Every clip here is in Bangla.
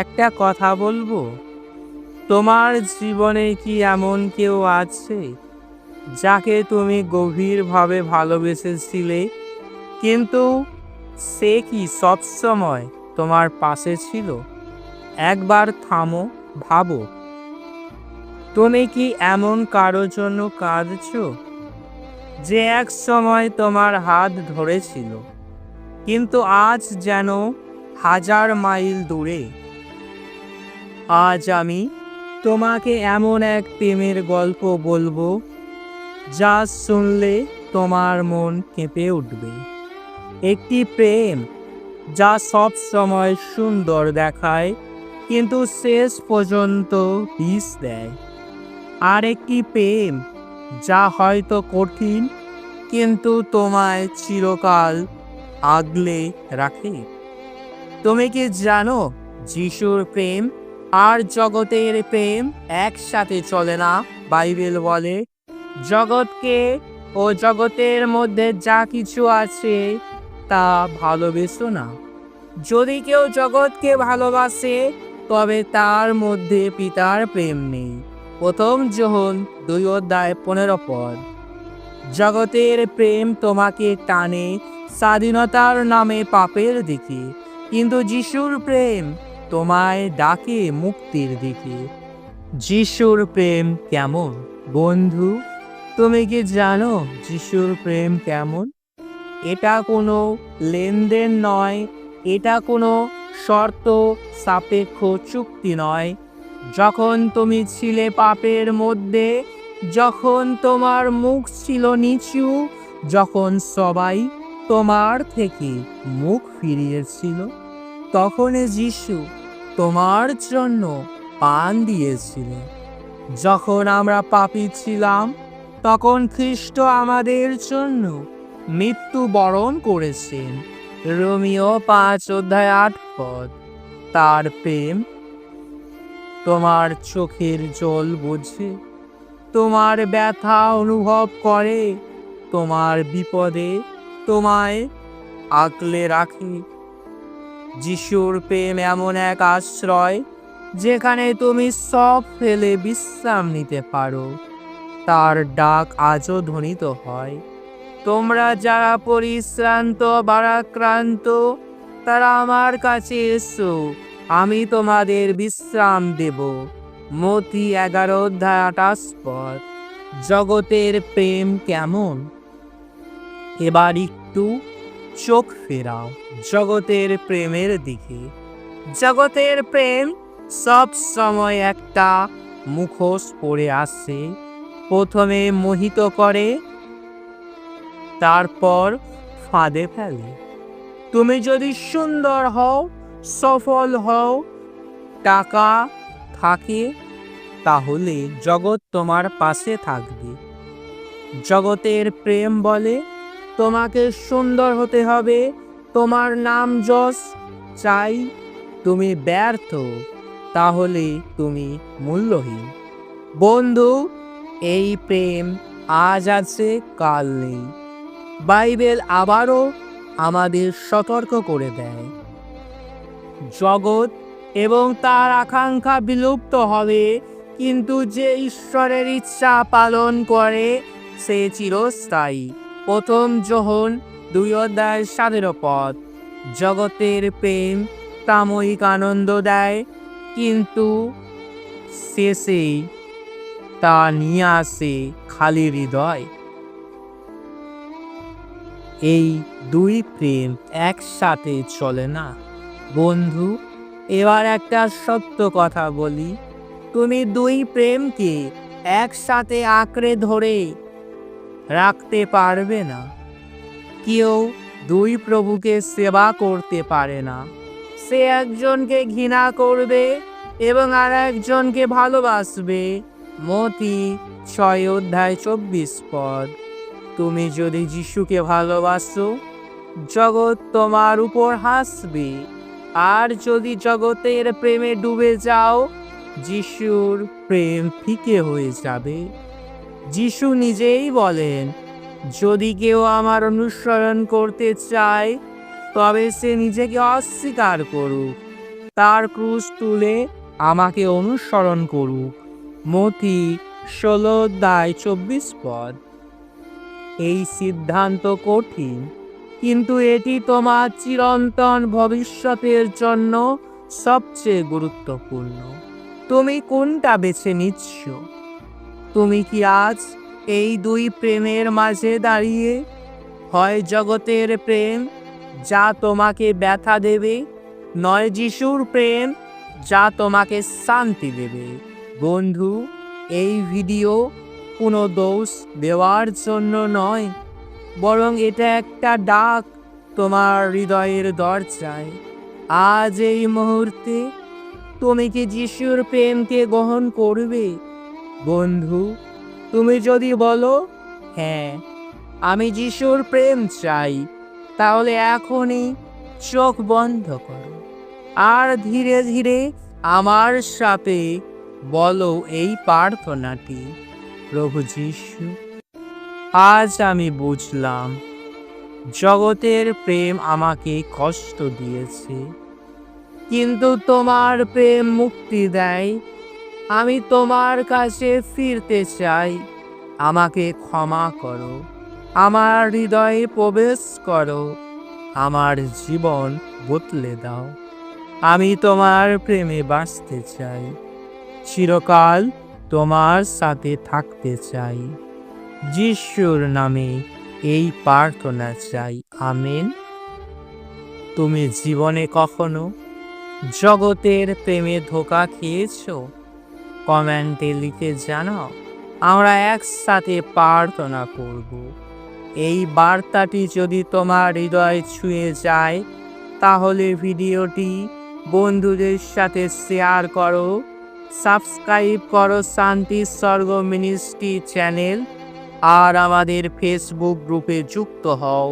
একটা কথা বলব? তোমার জীবনে কি এমন কেউ আছে, যাকে তুমি গভীরভাবে ভালোবেসেছিলে? কিন্তু সে কি সবসময় তোমার পাশে ছিল? একবার থামো, ভাবো। তুমি কি এমন কারও জন্য কাঁদছো, যে এক সময় তোমার হাত ধরেছিল, কিন্তু আজ যেন হাজার মাইল দূরে আজ আমি তোমাকে এমন এক প্রেমের গল্প বলব, যা শুনলে তোমার মন কেঁপে উঠবে। একটি প্রেম যা সব সময় সুন্দর দেখায়, কিন্তু শেষ পর্যন্ত বিষ দেয়। আর একটি প্রেম যা হয়তো কঠিন, কিন্তু তোমায় চিরকাল আগলে রাখে। তুমি কি জানো, যিশুর প্রেম আর জগতের প্রেম একসাথে চলে না, বাইবেল বলে। জগৎকে ও জগতের মধ্যে যা কিছু আছে, তা ভালোবেসো না। যদি কেউ জগৎকে ভালোবাসে, তবে তার মধ্যে পিতার প্রেম নেই। প্রথম যোহন দুই অধ্যায় পনেরো পদ। জগতের প্রেম তোমাকে টানে স্বাধীনতার নামে পাপের দিকে, কিন্তু যিশুর প্রেম তোমায় ডাকে মুক্তির দিকে। যিশুর প্রেম কেমন? বন্ধু, তুমি কি জানো যিশুর প্রেম কেমন? এটা কোনো লেনদেন নয়, এটা কোনো শর্ত সাপেক্ষ চুক্তি নয়। যখন তুমি ছিলে পাপের মধ্যে, যখন তোমার মুখ ছিল নিচু, যখন সবাই তোমার থেকে মুখ ফিরিয়েছিল তখন যিশু তোমার জন্য পান দিয়েছিলেন যখন আমরা পাপি ছিলাম, তখন খ্রিস্ট আমাদের জন্য মৃত্যু বরণ করেছেন। রোমিও পাঁচ অধ্যায় আট পদ। তার প্রেম তোমার চোখের জল বোঝে, তোমার ব্যথা অনুভব করে, তোমার বিপদে তোমায় আগলে রাখে। যিশুর প্রেম এমন এক আশ্রয় যেখানে তুমি সব ফেলে বিশ্রাম নিতে পারো। তার ডাক আজও ধ্বনিত হয়। তোমরা যারা পরিশ্রান্ত, বারাক্রান্ত, তারা আমার কাছে এসো, আমি তোমাদের বিশ্রাম দেব। মতি এগারো অধ্যায় আঠাশ পদ জগতের প্রেম কেমন? এবার একটু চোখ ফেরাও জগতের প্রেমের দিকে। জগতের প্রেম সব সময় একটা মুখোশ পরে আসে, প্রথমে মোহিত করে, তারপর ফাঁদে ফেলে। তুমি যদি সুন্দর হও, সফল হও, টাকা থাকে, তাহলে জগৎ তোমার পাশে থাকবে। জগতের প্রেম বলে তোমাকে সুন্দর হতে হবে। তোমার নাম যশ। চাই তুমি ব্যর্থ, তাহলে তুমি মূল্যহীন। বন্ধু, এই প্রেম আজ আছে, কাল নেই। বাইবেল আবারও আমাদের সতর্ক করে দেয়। জগৎ এবং তার আকাঙ্ক্ষা বিলুপ্ত হবে, কিন্তু যে ঈশ্বরের ইচ্ছা পালন করে, সে চিরস্থায়ী। প্রথম যোহন দুই অধ্যায় সাতেরো পথ। জগতের প্রেম সাময়িক আনন্দ দেয়, কিন্তু শেষেই তা নিয়ে আসে খালি হৃদয়। এই দুই প্রেম একসাথে চলে না। বন্ধু, এবার একটা সত্য কথা বলি। তুমি দুই প্রেমকে একসাথে আঁকড়ে ধরে রাখতে পারবে না। কেউ দুই প্রভুকে সেবা করতে পারে না। সে একজনকে ঘৃণা করবে এবং আর একজনকে ভালোবাসবে। মতি ছয় অধ্যায় চব্বিশ পদ। তুমি যদি যিশুকে ভালোবাসো, জগৎ তোমার উপর হাসবে। আর যদি জগতের প্রেমে ডুবে যাও, যিশুর প্রেম ফিকে হয়ে যাবে। যিশু নিজেই বলেন, যদি কেউ আমার অনুসরণ করতে চায়, তবে সে নিজেকে অস্বীকার করুক। তার ক্রুশ তুলে আমাকে অনুসরণ করুক। মতি ষোলো দায় চব্বিশ পদ। এই সিদ্ধান্ত কঠিন, কিন্তু এটি তোমার চিরন্তন ভবিষ্যতের জন্য সবচেয়ে গুরুত্বপূর্ণ। তুমি কোনটা বেছে নিচ্ছ? তুমি কি আজ এই দুই প্রেমের মাঝে দাঁড়িয়ে হয় জগতের প্রেম যা তোমাকে ব্যথা দেবে? নয় যিশুর প্রেম যা তোমাকে শান্তি দেবে। বন্ধু, এই ভিডিও কোনো দোষ দেওয়ার জন্য নয়, বরং এটা একটা ডাক তোমার হৃদয়ের দরজায়। আজ এই মুহূর্তে তুমি কি যিশুর প্রেমকে গ্রহণ করবে? বন্ধু, তুমি যদি বলো হ্যাঁ আমি যিশুর প্রেম চাই, তাহলে এখনই চোখ বন্ধ করো। আর ধীরে ধীরে আমার সাথে বলো এই প্রার্থনাটি, প্রভু যিশু, আজ আমি বুঝলাম, জগতের প্রেম আমাকে কষ্ট দিয়েছে, কিন্তু তোমার প্রেম মুক্তি দেয় আমি তোমার কাছে ফিরতে চাই। আমাকে ক্ষমা করো। আমার হৃদয়ে প্রবেশ করো। আমার জীবন বদলে দাও। আমি তোমার প্রেমে বাঁচতে চাই। চিরকাল তোমার সাথে থাকতে চাই। যিশুর নামে এই প্রার্থনা চাই। আমেন। তুমি জীবনে কখনো জগতের প্রেমে ধোকা খেয়েছো? কমেন্টে লিখে জানাও, আমরা একসাথে প্রার্থনা করব। এই বার্তাটি যদি তোমার হৃদয় ছুঁয়ে যায়, তাহলে ভিডিওটি বন্ধুদের সাথে শেয়ার করো। সাবস্ক্রাইব করো শান্তি স্বর্গ মিনিস্ট্রি চ্যানেল আর আমাদের ফেসবুক গ্রুপে যুক্ত হও,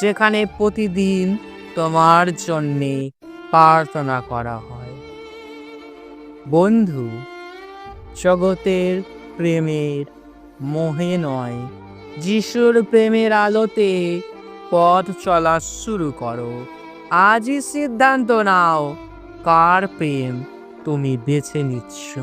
যেখানে প্রতিদিন তোমার জন্যে প্রার্থনা করা হয়। বন্ধু জগতের প্রেমের মোহে নয়। যিশুর প্রেমের আলোতে পথ চলা শুরু করো। আজই সিদ্ধান্ত নাও, কার প্রেম তুমি বেছে নিচ্ছ।